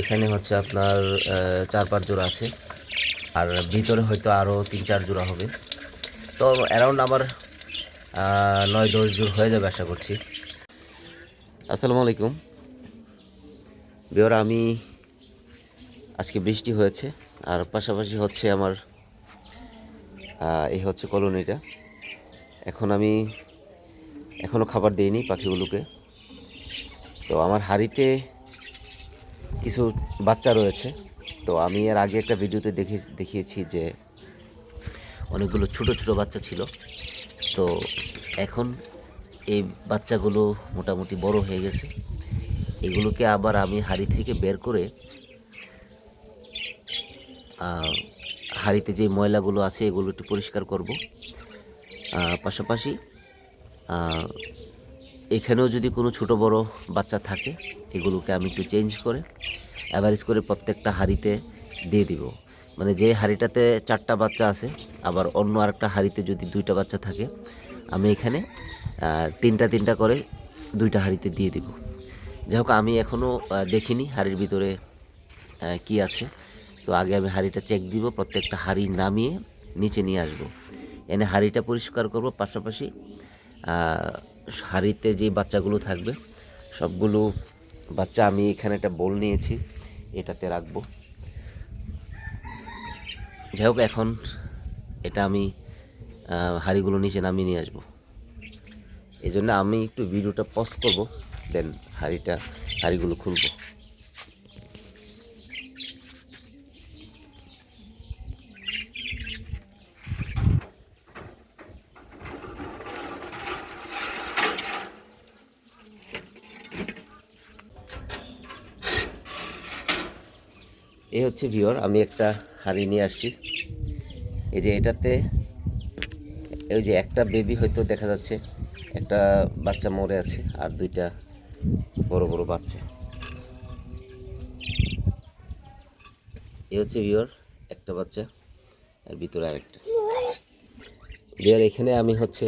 এখানে হচ্ছে আপনার চার পাঁচ জোড়া আছে। আর ভিতরে হয়তো আরও তিন চার জোড়া হবে। তো অ্যারাউন্ড আমার নয় দশ জোর হয়ে যাবে আশা করছি। আসসালামু আলাইকুম। বিওর আমি আজকে বৃষ্টি হয়েছে। আর পাশাপাশি হচ্ছে আমার এই হচ্ছে কলোনিটা। এখন আমি এখনও খাবার দিইনি পাখিগুলোকে। তো আমার হাড়িতে কিছু বাচ্চা রয়েছে। তো আমি এর আগে একটা ভিডিওতে দেখে দেখিয়েছি যে অনেকগুলো ছোট ছোট বাচ্চা ছিল। তো এখন এই বাচ্চাগুলো মোটামুটি বড় হয়ে গেছে। এগুলোকে আবার আমি হাড়ি থেকে বের করে হাঁড়িতে যে ময়লাগুলো আছে এগুলো একটু পরিষ্কার করব। পাশাপাশি এখানেও যদি কোনো ছোট বড় বাচ্চা থাকে, এগুলোকে আমি একটু চেঞ্জ করে অ্যাভারেজ করে প্রত্যেকটা হাঁড়িতে দিয়ে দিব। মানে যে হাঁড়িটাতে চারটা বাচ্চা আছে, আবার অন্য আরেকটা হাঁড়িতে যদি দুইটা বাচ্চা থাকে, আমি এখানে তিনটা তিনটা করে দুইটা হাঁড়িতে দিয়ে দিব। যাই হোক, আমি এখনও দেখিনি হাঁড়ির ভিতরে কি আছে। তো আগে আমি হাঁড়িটা চেক দিব, প্রত্যেকটা হাঁড়ি নামিয়ে নিচে নিয়ে আসব। এনে হাঁড়িটা পরিষ্কার করব, পাশাপাশি হাঁড়িতে যে বাচ্চাগুলো থাকবে, সবগুলো বাচ্চা আমি এখানে একটা বোল নিয়েছি, এটাতে রাখব। যাই হোক, এখন এটা আমি হাঁড়িগুলো নিচে নামিয়ে নিয়ে আসব। এই জন্য আমি একটু ভিডিওটা পজ করব দেন হাঁড়িটা, হাঁড়িগুলো খুলবো। এই হচ্ছে ভিওর, আমি একটা হাঁড়ি নিয়ে আসছি। এই যে এটাতে, এই যে একটা বেবি হয়তো দেখা যাচ্ছে, একটা বাচ্চা মরে আছে আর দুইটা বড় বড় বাচ্চা। এই হচ্ছে ভিওর, একটা বাচ্চা আর ভিতরে আরেকটা। ভিওর, এখানে আমি হচ্ছে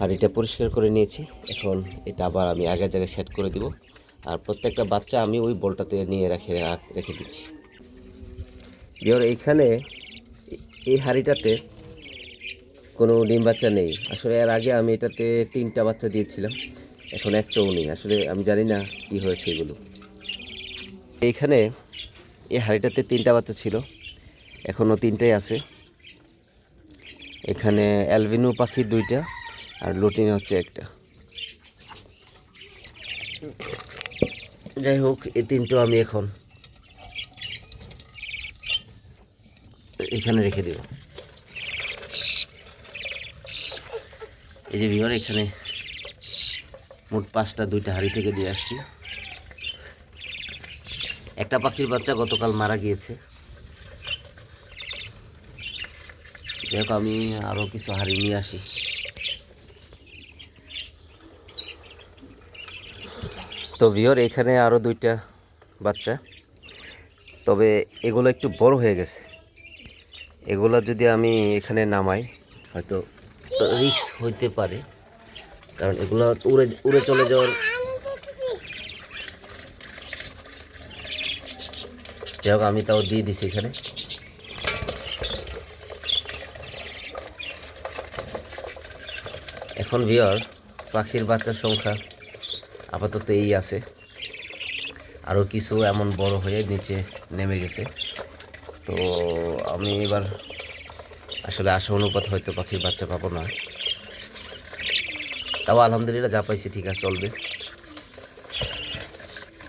হাঁড়িটা পরিষ্কার করে নিয়েছি। এখন এটা আবার আমি আগের জায়গায় সেট করে দিব। আর প্রত্যেকটা বাচ্চা আমি ওই বলটাতে নিয়ে রেখে রেখে দিচ্ছি। ভিওর এইখানে এই হাঁড়িটাতে কোনো ডিম বাচ্চা নেই। আসলে এর আগে আমি এটাতে তিনটা বাচ্চা দিয়েছিলাম। এখন একটাও নেই। আসলে আমি জানি না কি হয়েছে এগুলো। এইখানে এই হাঁড়িটাতে তিনটা বাচ্চা ছিল। এখনও তিনটাই আছে। এখানে অ্যালবিনো পাখি দুইটা আর লুটিন হচ্ছে একটা। যাই হোক এই তিনটো আমি এখন এখানে রেখে দেব। এই যে বিহার এখানে মোট পাঁচটা, দুইটা হাড়ি থেকে দিয়ে আসছি। একটা পাখির বাচ্চা গতকাল মারা গিয়েছে। হোক, আমি আরও কিছু হাড়ি নিয়ে আসি। তো ভিওর, এখানে আরও দুইটা বাচ্চা। তবে এগুলো একটু বড় হয়ে গেছে। এগুলো যদি আমি এখানে নামাই, হয়তো রিক্স হইতে পারে। কারণ এগুলো উড়ে উড়ে চলে যাওয়ার যাই হোক, আমি তাও দিয়ে দিছি এখানে। এখন ভিওর, পাখির বাচ্চার সংখ্যা আপাতত এই আছে। আরও কিছু এমন বড় হয়ে নিচে নেমে গেছে। তো আমি এবার আসলে আশা অনুপাত হয়তো পাখির বাচ্চা পাবো না। তাও আলহামদুলিল্লাহ যা পাইছি ঠিক আছে, চলবে।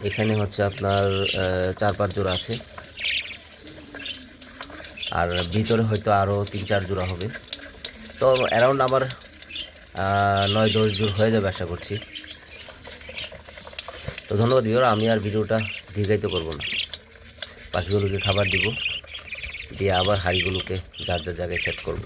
এখানে হচ্ছে আপনার চার পাঁচ জোড়া আছে। আর ভিতরে হয়তো আরও তিন চার জোড়া হবে। তো অ্যারাউন্ড আমার নয় দশ জোড় হয়ে যাবে আশা করছি। তো ধন্যবাদ ভিওর আমি আর ভিডিওটা দীর্ঘায়িত করব না। পাখিগুলোকে খাবার দিব, দিয়ে আবার হাঁড়িগুলোকে যার যার জায়গায় সেট করব।